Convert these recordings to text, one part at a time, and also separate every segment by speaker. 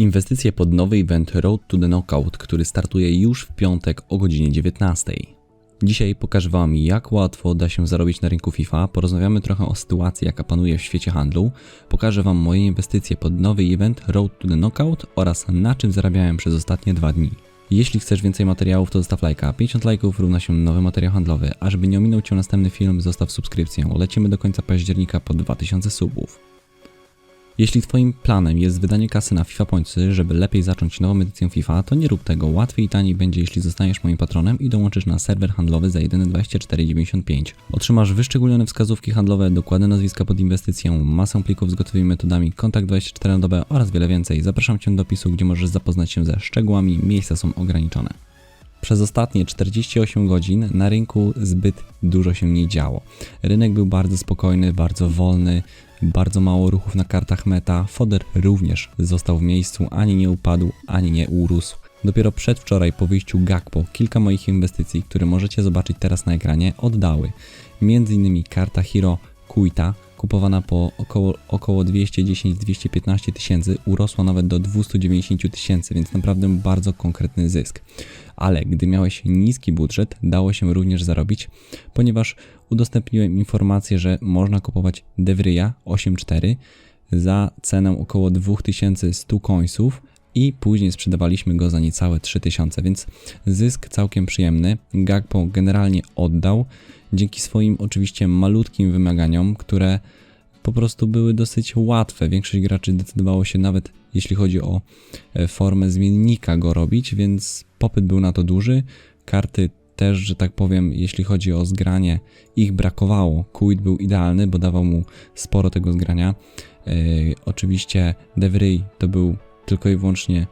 Speaker 1: Inwestycje pod nowy event Road to the Knockout, który startuje już w piątek o godzinie 19. Dzisiaj pokażę Wam, jak łatwo da się zarobić na rynku FIFA. Porozmawiamy trochę o sytuacji, jaka panuje w świecie handlu. Pokażę Wam moje inwestycje pod nowy event Road to the Knockout oraz na czym zarabiałem przez ostatnie dwa dni. Jeśli chcesz więcej materiałów, to zostaw lajka. 50 lajków równa się nowy materiał handlowy. A żeby nie ominął Cię następny film, zostaw subskrypcję. Lecimy do końca października po 2000 subów. Jeśli Twoim planem jest wydanie kasy na FIFA Pointsy, żeby lepiej zacząć nową edycję FIFA, to nie rób tego. Łatwiej i taniej będzie, jeśli zostaniesz moim patronem i dołączysz na serwer handlowy za jedyne 24,95. Otrzymasz wyszczególnione wskazówki handlowe, dokładne nazwiska pod inwestycję, masę plików z gotowymi metodami, kontakt 24 na dobę oraz wiele więcej. Zapraszam Cię do opisu, gdzie możesz zapoznać się ze szczegółami, miejsca są ograniczone. Przez ostatnie 48 godzin na rynku zbyt dużo się nie działo. Rynek był bardzo spokojny, bardzo wolny, bardzo mało ruchów na kartach meta. Foder również został w miejscu, ani nie upadł, ani nie urósł. Dopiero przedwczoraj po wyjściu Gakpo kilka moich inwestycji, które możecie zobaczyć teraz na ekranie, oddały. Między innymi karta Hero Kuita, kupowana po około, około 210-215 tysięcy, urosła nawet do 290 tysięcy, więc naprawdę bardzo konkretny zysk. Ale gdy miałeś niski budżet, dało się również zarobić, ponieważ udostępniłem informację, że można kupować Devryja 8.4 za cenę około 2100 końców i później sprzedawaliśmy go za niecałe 3000, więc zysk całkiem przyjemny. Gagpo generalnie oddał dzięki swoim oczywiście malutkim wymaganiom, które po prostu były dosyć łatwe. Większość graczy decydowało się nawet jeśli chodzi o e, formę zmiennika go robić, więc popyt był na to duży. Karty też, że tak powiem, jeśli chodzi o zgranie, ich brakowało. Kuit był idealny, bo dawał mu sporo tego zgrania. Yy, oczywiście Devry to był tylko i wyłącznie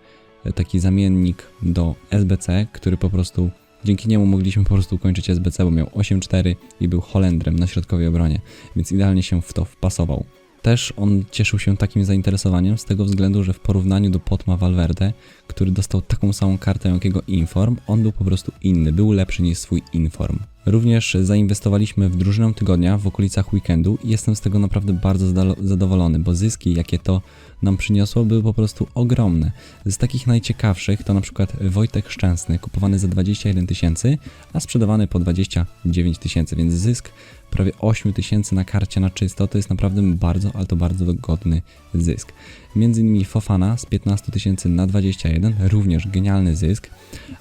Speaker 1: taki zamiennik do SBC, który po prostu dzięki niemu mogliśmy po prostu ukończyć SBC, bo miał 8-4 i był Holendrem na środkowej obronie, więc idealnie się w to wpasował. Też on cieszył się takim zainteresowaniem z tego względu, że w porównaniu do Potma Valverde, który dostał taką samą kartę jak jego Inform, on był po prostu inny, był lepszy niż swój Inform. Również zainwestowaliśmy w drużynę tygodnia w okolicach weekendu i jestem z tego naprawdę bardzo zadowolony, bo zyski, jakie to nam przyniosło, były po prostu ogromne. Z takich najciekawszych to na przykład Wojtek Szczęsny, kupowany za 21 tysięcy, a sprzedawany po 29 tysięcy, więc zysk prawie 8 tysięcy na karcie na czysto to jest naprawdę bardzo, ale to bardzo dogodny zysk. Między innymi Fofana z 15 tysięcy na 21, również genialny zysk,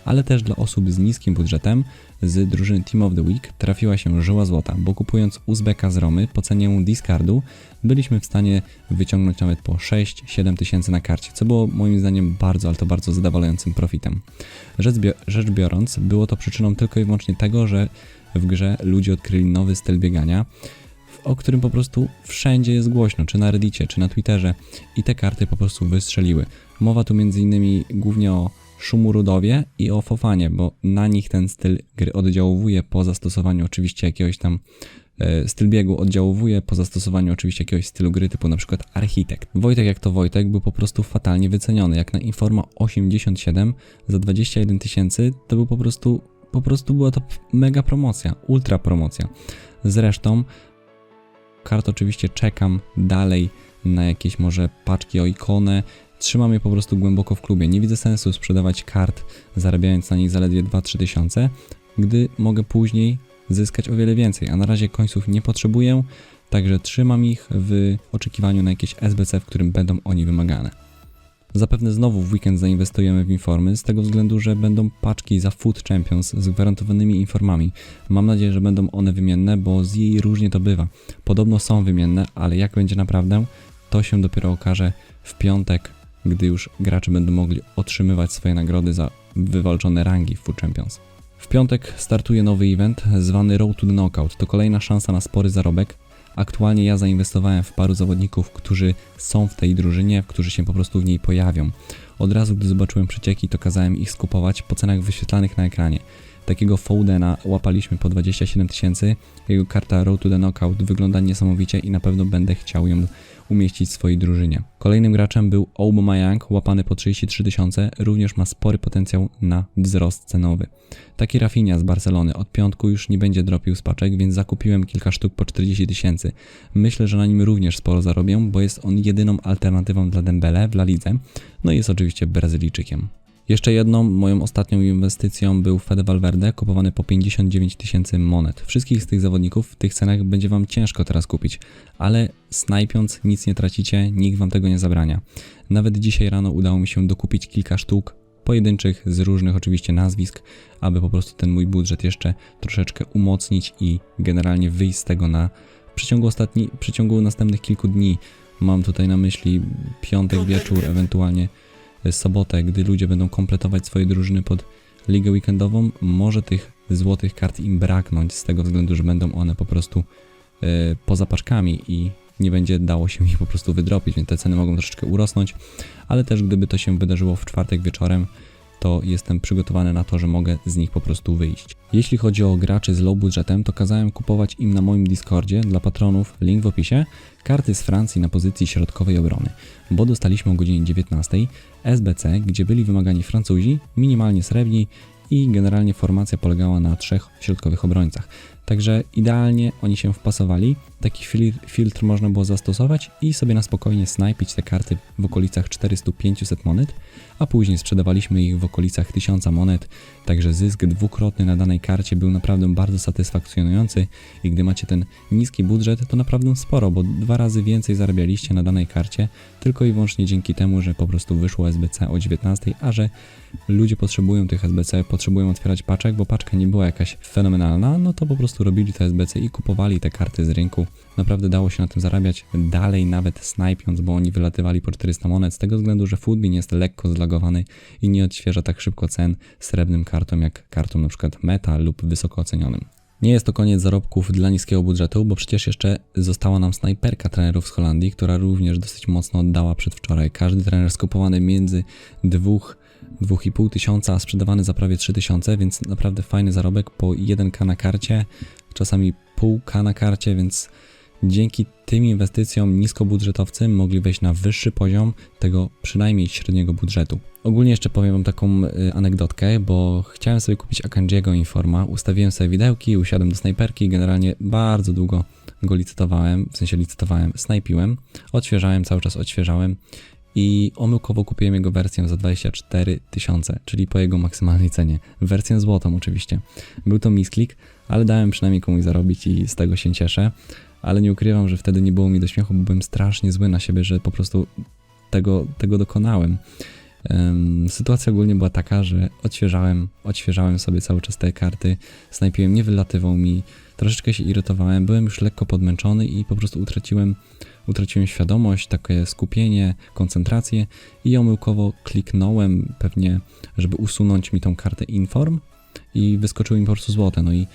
Speaker 1: ale też dla osób z niskim budżetem z drużyny Team of the Week trafiła się żyła złota, bo kupując Uzbeka z Romy po cenie discardu byliśmy w stanie wyciągnąć nawet po 6-7 tysięcy na karcie, co było moim zdaniem bardzo, ale to bardzo zadowalającym profitem. Rzecz biorąc, było to przyczyną tylko i wyłącznie tego, że w grze ludzie odkryli nowy styl biegania, o którym po prostu wszędzie jest głośno, czy na Reddicie, czy na Twitterze i te karty po prostu wystrzeliły. Mowa tu innymi głównie o Szumurudowie i o Fofanie, bo na nich ten styl gry oddziałuje po zastosowaniu oczywiście jakiegoś tam e, styl biegu oddziałuje po zastosowaniu oczywiście jakiegoś stylu gry typu na przykład architekt. Wojtek jak to Wojtek był po prostu fatalnie wyceniony. Jak na Informa 87 za 21 tysięcy to był po prostu po prostu była to mega promocja, ultra promocja. Zresztą kart oczywiście czekam dalej na jakieś może paczki o ikonę. Trzymam je po prostu głęboko w klubie. Nie widzę sensu sprzedawać kart, zarabiając na nich zaledwie 2-3 tysiące, gdy mogę później zyskać o wiele więcej. A na razie końców nie potrzebuję, także trzymam ich w oczekiwaniu na jakieś SBC, w którym będą oni wymagane. Zapewne znowu w weekend zainwestujemy w informy, z tego względu, że będą paczki za Food Champions z gwarantowanymi informami. Mam nadzieję, że będą one wymienne, bo z jej różnie to bywa. Podobno są wymienne, ale jak będzie naprawdę, to się dopiero okaże w piątek, gdy już gracze będą mogli otrzymywać swoje nagrody za wywalczone rangi w Food Champions. W piątek startuje nowy event zwany Road to the Knockout. To kolejna szansa na spory zarobek. Aktualnie ja zainwestowałem w paru zawodników, którzy są w tej drużynie, którzy się po prostu w niej pojawią. Od razu, gdy zobaczyłem przecieki, to kazałem ich skupować po cenach wyświetlanych na ekranie. Takiego Foudena łapaliśmy po 27 tysięcy. Jego karta Road to the Knockout wygląda niesamowicie i na pewno będę chciał ją umieścić w swojej drużynie. Kolejnym graczem był Aubameyang, łapany po 33 tysiące, również ma spory potencjał na wzrost cenowy. Taki Rafinha z Barcelony od piątku już nie będzie dropił z paczek, więc zakupiłem kilka sztuk po 40 tysięcy. Myślę, że na nim również sporo zarobię, bo jest on jedyną alternatywą dla Dembele w La Lidze, no i jest oczywiście Brazylijczykiem. Jeszcze jedną moją ostatnią inwestycją był Fede Valverde, kupowany po 59 tysięcy monet. Wszystkich z tych zawodników w tych cenach będzie Wam ciężko teraz kupić, ale snajpiąc nic nie tracicie, nikt Wam tego nie zabrania. Nawet dzisiaj rano udało mi się dokupić kilka sztuk pojedynczych z różnych oczywiście nazwisk, aby po prostu ten mój budżet jeszcze troszeczkę umocnić i generalnie wyjść z tego na przeciągu ostatni, przeciągu następnych kilku dni. Mam tutaj na myśli piątek wieczór, ewentualnie sobotę, gdy ludzie będą kompletować swoje drużyny pod ligę weekendową, może tych złotych kart im braknąć z tego względu, że będą one po prostu e, poza paczkami i nie będzie dało się ich po prostu wydropić, więc te ceny mogą troszeczkę urosnąć, ale też gdyby to się wydarzyło w czwartek wieczorem, to jestem przygotowany na to, że mogę z nich po prostu wyjść. Jeśli chodzi o graczy z low budżetem, to kazałem kupować im na moim Discordzie dla patronów, link w opisie, karty z Francji na pozycji środkowej obrony, bo dostaliśmy o godzinie 19 SBC, gdzie byli wymagani Francuzi, minimalnie srebrni i generalnie formacja polegała na trzech środkowych obrońcach. Także idealnie oni się wpasowali. Taki fil- filtr można było zastosować i sobie na spokojnie snajpić te karty w okolicach 400-500 monet, a później sprzedawaliśmy ich w okolicach 1000 monet, także zysk dwukrotny na danej karcie był naprawdę bardzo satysfakcjonujący i gdy macie ten niski budżet, to naprawdę sporo, bo dwa razy więcej zarabialiście na danej karcie, tylko i wyłącznie dzięki temu, że po prostu wyszło SBC o 19, a że ludzie potrzebują tych SBC, potrzebują otwierać paczek, bo paczka nie była jakaś fenomenalna, no to po prostu robili te SBC i kupowali te karty z rynku. Naprawdę dało się na tym zarabiać dalej, nawet snajpiąc, bo oni wylatywali po 400 monet, z tego względu, że Foodbean jest lekko zlagowany i nie odświeża tak szybko cen srebrnym kartom, jak kartom przykład Meta lub wysoko ocenionym. Nie jest to koniec zarobków dla niskiego budżetu, bo przecież jeszcze została nam snajperka trenerów z Holandii, która również dosyć mocno oddała przedwczoraj. Każdy trener skupowany między dwóch 2,5 tysiąca, a sprzedawany za prawie 3 tysiące, więc naprawdę fajny zarobek po 1k na karcie, czasami pół k na karcie, więc dzięki tym inwestycjom niskobudżetowcy mogli wejść na wyższy poziom tego przynajmniej średniego budżetu. Ogólnie jeszcze powiem wam taką y, anegdotkę, bo chciałem sobie kupić Akanjiego Informa, ustawiłem sobie widełki, usiadłem do snajperki, generalnie bardzo długo go licytowałem, w sensie licytowałem, snajpiłem, odświeżałem, cały czas odświeżałem i omyłkowo kupiłem jego wersję za 24 tysiące, czyli po jego maksymalnej cenie. Wersję złotą oczywiście. Był to misklik, ale dałem przynajmniej komuś zarobić i z tego się cieszę. Ale nie ukrywam, że wtedy nie było mi do śmiechu, bo byłem strasznie zły na siebie, że po prostu tego, tego dokonałem. Sytuacja ogólnie była taka, że odświeżałem, odświeżałem sobie cały czas te karty, snajpiłem, nie wylatywał mi, troszeczkę się irytowałem, byłem już lekko podmęczony i po prostu utraciłem, utraciłem świadomość, takie skupienie, koncentrację i omyłkowo kliknąłem pewnie, żeby usunąć mi tą kartę inform i wyskoczyły mi po prostu złote, no i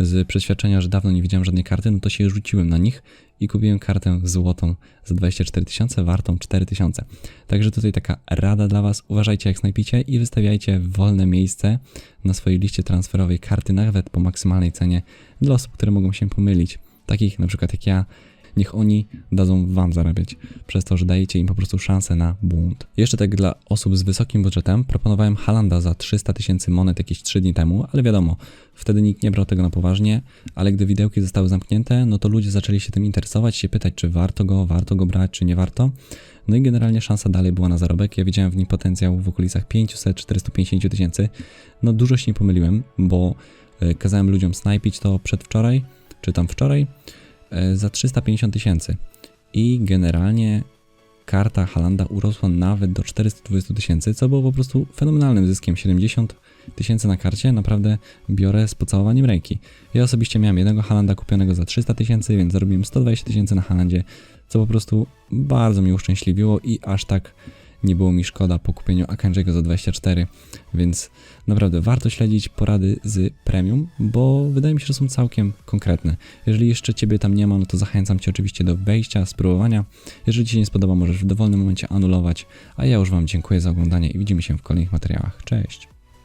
Speaker 1: z przeświadczenia, że dawno nie widziałem żadnej karty, no to się rzuciłem na nich i kupiłem kartę złotą za 24 tysiące, wartą 4 tysiące. Także tutaj taka rada dla Was, uważajcie jak snajpicie i wystawiajcie wolne miejsce na swojej liście transferowej karty nawet po maksymalnej cenie dla osób, które mogą się pomylić. Takich na przykład jak ja, niech oni dadzą wam zarabiać, przez to, że dajecie im po prostu szansę na błąd. Jeszcze tak dla osób z wysokim budżetem proponowałem Halanda za 300 tysięcy monet jakieś 3 dni temu, ale wiadomo, wtedy nikt nie brał tego na poważnie, ale gdy widełki zostały zamknięte, no to ludzie zaczęli się tym interesować, się pytać, czy warto go, warto go brać, czy nie warto. No i generalnie szansa dalej była na zarobek. Ja widziałem w nim potencjał w okolicach 500-450 tysięcy. No dużo się nie pomyliłem, bo e, kazałem ludziom snajpić to przedwczoraj, czy tam wczoraj, za 350 tysięcy. I generalnie karta Halanda urosła nawet do 420 tysięcy, co było po prostu fenomenalnym zyskiem. 70 tysięcy na karcie naprawdę biorę z pocałowaniem ręki. Ja osobiście miałem jednego Halanda kupionego za 300 tysięcy, więc zarobiłem 120 tysięcy na Halandzie, co po prostu bardzo mnie uszczęśliwiło i aż tak nie było mi szkoda po kupieniu Akanjiego za 24, więc naprawdę warto śledzić porady z premium, bo wydaje mi się, że są całkiem konkretne. Jeżeli jeszcze Ciebie tam nie ma, no to zachęcam Cię oczywiście do wejścia, spróbowania. Jeżeli Ci się nie spodoba, możesz w dowolnym momencie anulować, a ja już Wam dziękuję za oglądanie i widzimy się w kolejnych materiałach. Cześć!